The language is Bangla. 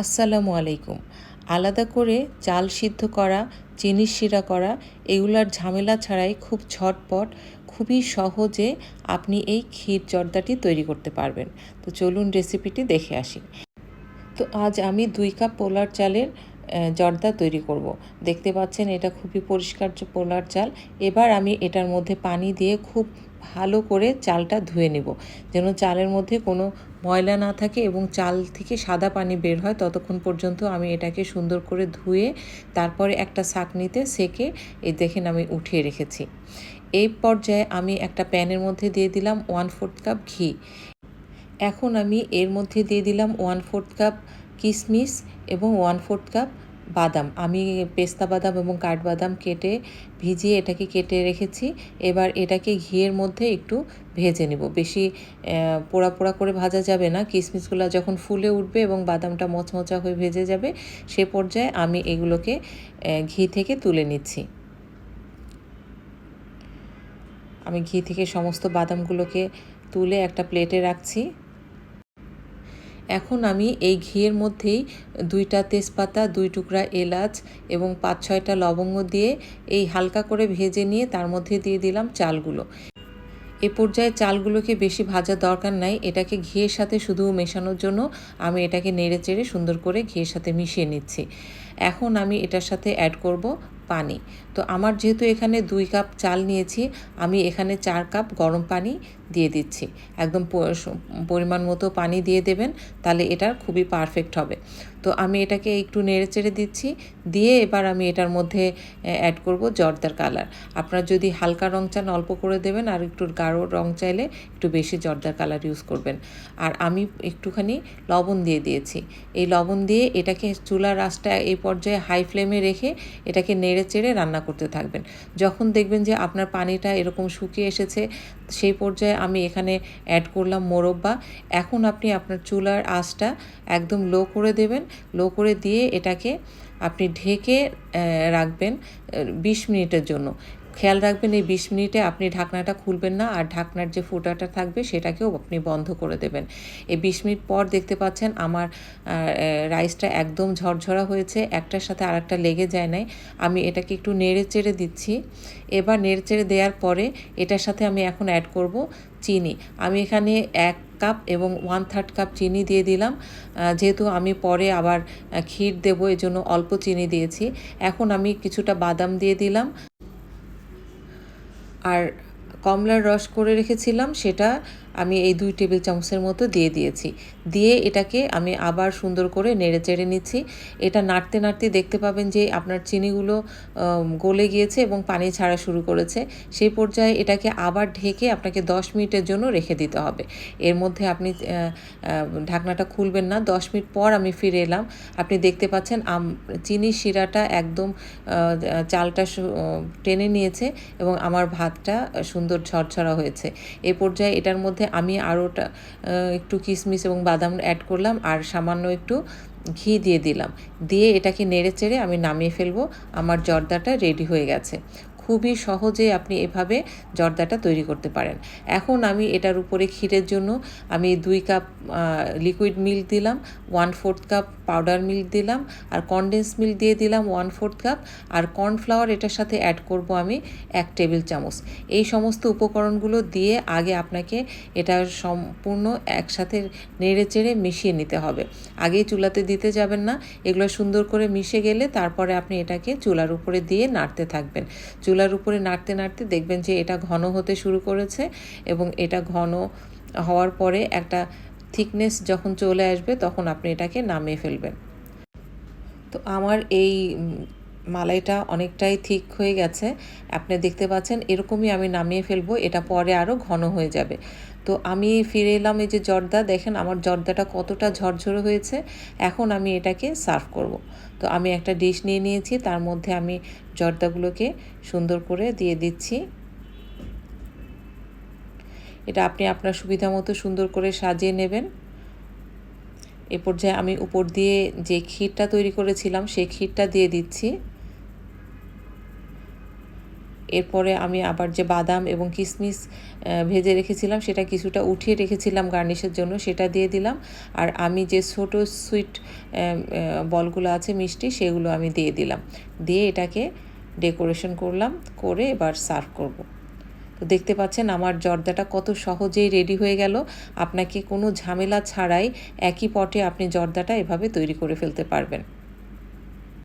আসসালামু আলাইকুম। আলাদা করে চাল সিদ্ধ করা চিনি শিরা করা, এগুলার ঝামেলা ছাড়াই খুব ঝটপট, খুবই সহজে আপনি এই ক্ষীর জর্দাটি তৈরি করতে পারবেন। তো চলুন রেসিপিটি দেখে আসি। তো আজ আমি দুই কাপ পোলার চালের জর্দা তৈরি করব। দেখতে পাচ্ছেন এটা খুবই পরিষ্কার পোলার চাল। এবার আমি এটার মধ্যে পানি দিয়ে খুব ভালো করে চালটা ধুয়ে নেব। যেন চালের মধ্যে কোনো ময়লা না থাকে এবং চাল থেকে সাদা পানি বের হয়, ততক্ষণ পর্যন্ত আমি এটাকে সুন্দর করে ধুয়ে তারপরে একটা ছাঁকনিতে সেকে এই দেখেন আমি উঠিয়ে রেখেছি। এই পর্যায়ে আমি একটা প্যানের মধ্যে দিয়ে দিলাম ওয়ান ফোর্থ কাপ ঘি। এখন আমি এর মধ্যে দিয়ে দিলাম ওয়ান ফোর্থ কাপ কিশমিশ এবং ওয়ান ফোর্থ কাপ বাদাম। আমি পেস্তা বাদাম এবং কাঠবাদাম কেটে ভিজিয়ে এটাকে কেটে রেখেছি। এবার এটাকে ঘিয়ের মধ্যে একটু ভেজে নেব। বেশি পোড়া পোড়া করে ভাজা যাবে না। কিশমিশগুলো যখন ফুলে উঠবে এবং বাদামটা মচমচা হয়ে ভেজে যাবে, সে পর্যায়ে আমি এগুলোকে ঘি থেকে তুলে নিচ্ছি। আমি ঘি থেকে সমস্ত বাদামগুলোকে তুলে একটা প্লেটে রাখছি। এখন আমি এই ঘিয়ের মধ্যেই দুইটা তেজপাতা, দুই টুকরা এলাচ এবং পাঁচ, ছয়টা লবঙ্গ দিয়ে এই হালকা করে ভেজে নিয়ে তার মধ্যে দিয়ে দিলাম চালগুলো। এ পর্যায়ে চালগুলোকে বেশি ভাজার দরকার নাই, এটাকে ঘিয়ের সাথে শুধু মেশানোর জন্য আমি এটাকে নেড়ে চেড়ে সুন্দর করে ঘিয়ের সাথে মিশিয়ে নিচ্ছি। এখন আমি এটার সাথে অ্যাড করব পানি। তো আমার যেহেতু এখানে দুই কাপ চাল নিয়েছি, আমি এখানে চার কাপ গরম পানি দিয়ে দিচ্ছি। একদম পরিমাণ মতো পানি দিয়ে দেবেন, তাহলে এটা খুবই পারফেক্ট হবে। তো আমি এটাকে একটু নেড়ে চেড়ে দিচ্ছি। দিয়ে এবার আমি এটার মধ্যে অ্যাড করব জর্দার কালার আপনার যদি হালকা রং চান, অল্প করে দেবেন আর একটু গাঢ় রং চাইলে একটু বেশি জর্দার কালার ইউজ করবেন। আর আমি একটুখানি লবণ দিয়ে দিয়েছি। এই লবণ দিয়ে এটাকে চুলার আঁচটা এই পর্যায়ে হাই ফ্লেমে রেখে এটাকে নেড়ে চেড়ে রান্না করতে থাকবেন। যখন দেখবেন যে আপনার পানিটা এরকম শুকিয়ে এসেছে, সেই পর্যায়ে আমি এখানে অ্যাড করলাম মোরব্বা এখন আপনি আপনার চুলার আঁচটা একদম লো করে দেবেন। লো করে দিয়ে এটাকে আপনি ঢেকে রাখবেন বিশ মিনিটের জন্য। খেয়াল রাখবেন এই বিশ মিনিটে আপনি ঢাকনাটা খুলবেন না আর ঢাকনার যে ফুটাটা থাকবে সেটাকেও আপনি বন্ধ করে দেবেন। এই বিশ মিনিট পর দেখতে পাচ্ছেন আমার রাইসটা একদম ঝরঝরা হয়েছে, একটার সাথে আরেকটা লেগে যায় নাই। আমি এটাকে একটু নেড়ে চেড়ে দিচ্ছি। এবার নেড়ে চেড়ে দেওয়ার পরে এটার সাথে আমি এখন অ্যাড করব চিনি। আমি এখানে এক কাপ এবং ওয়ান থার্ড কাপ চিনি দিয়ে দিলাম। যেহেতু আমি পরে আবার ক্ষীর দেবো, এজন্য অল্প চিনি দিয়েছি। এখন আমি কিছুটা বাদাম দিয়ে দিলাম। আর কমলার রস করে রেখেছিলাম সেটা আমি এই দুই টেবিল চামচের মতো দিয়ে দিয়েছি। দিয়ে এটাকে আমি আবার সুন্দর করে নেড়ে চেড়ে নিচ্ছি। এটা নাড়তে নাড়তে দেখতে পাবেন যে আপনার চিনিগুলো গলে গিয়েছে এবং পানি ছাড়া শুরু করেছে। সেই পর্যায়ে এটাকে আবার ঢেকে আপনাকে দশ মিনিটের জন্য রেখে দিতে হবে। এর মধ্যে আপনি ঢাকনাটা খুলবেন না। দশ মিনিট পর আমি ফিরে এলাম। আপনি দেখতে পাচ্ছেন চিনির শিরাটা একদম চালটা টেনে নিয়েছে এবং আমার ভাতটা সুন্দর ঝরঝরা হয়েছে। এ পর্যায়ে এটার মধ্যে আমি আরোটা একটু কিশমিশ এবং বাদাম অ্যাড করলাম আর সামান্য একটু ঘি দিয়ে দিলাম। দিয়ে এটাকে নেড়ে চেড়ে আমি নামিয়ে ফেলব। আমার জর্দাটা রেডি হয়ে গেছে। খুবই সহজে আপনি এভাবে জর্দাটা তৈরি করতে পারেন। এখন আমি এটার উপরে ক্ষীরের জন্য আমি দুই কাপ লিকুইড মিল্ক দিলাম one fourth cup powder milk দিলাম আর কনডেন্স মিল্ক দিয়ে দিলাম ওয়ান ফোর্থ কাপ আর কর্নফ্লাওয়ার এটার সাথে অ্যাড করব আমি এক টেবিল চামচ। এই সমস্ত উপকরণগুলো দিয়ে আগে আপনাকে এটা সম্পূর্ণ একসাথে নেড়ে চেড়ে মিশিয়ে নিতে হবে। আগেই চুলাতে দিতে যাবেন না, এগুলো সুন্দর করে মিশে গেলে তারপরে আপনি এটাকে চুলার উপরে দিয়ে নাড়তে থাকবেন। চুলার উপরে নাড়তে নাড়তে দেখবেন যে এটা ঘন হতে শুরু করেছে এবং এটা ঘন হওয়ার পরে একটা থিকনেস যখন চলে আসবে তখন আপনি এটাকে নামিয়ে ফেলবেন। তো আমার এই মালাইটা অনেকটাই ঠিক হয়ে গেছে। আপনি দেখতে পাচ্ছেন এরকমই আমি নামিয়ে ফেলব, এটা পরে আরও ঘন হয়ে যাবে। তো আমি ফিরে এলাম এই যে জর্দা। দেখেন আমার জর্দাটা কতটা ঝরঝরে হয়েছে। এখন আমি এটাকে সার্ভ করব। তো আমি একটা ডিশ নিয়ে নিয়েছি, তার মধ্যে আমি জর্দাগুলোকে সুন্দর করে দিয়ে দিচ্ছি। এটা আপনি আপনার সুবিধা মতো সুন্দর করে সাজিয়ে নেবেন। এ পর্যায়ে আমি উপর দিয়ে যে ক্ষীরটা তৈরি করেছিলাম, সেই ক্ষীরটা দিয়ে দিচ্ছি। এরপরে আমি আবার যে বাদাম এবং কিশমিশ ভেজে রেখেছিলাম, সেটা কিছুটা উঠিয়ে রেখেছিলাম গার্নিশের জন্য, সেটা দিয়ে দিলাম। আর আমি যে ছোটো সুইট বলগুলো আছে মিষ্টি, সেগুলো আমি দিয়ে দিলাম। দিয়ে এটাকে ডেকোরেশন করলাম, করে এবার সার্ভ করব। তো দেখতে পাচ্ছেন আমার জর্দাটা কত সহজেই রেডি হয়ে গেল। আপনাকে কোনো ঝামেলা ছাড়াই একই পটে আপনি জর্দাটা এভাবে তৈরি করে ফেলতে পারবেন।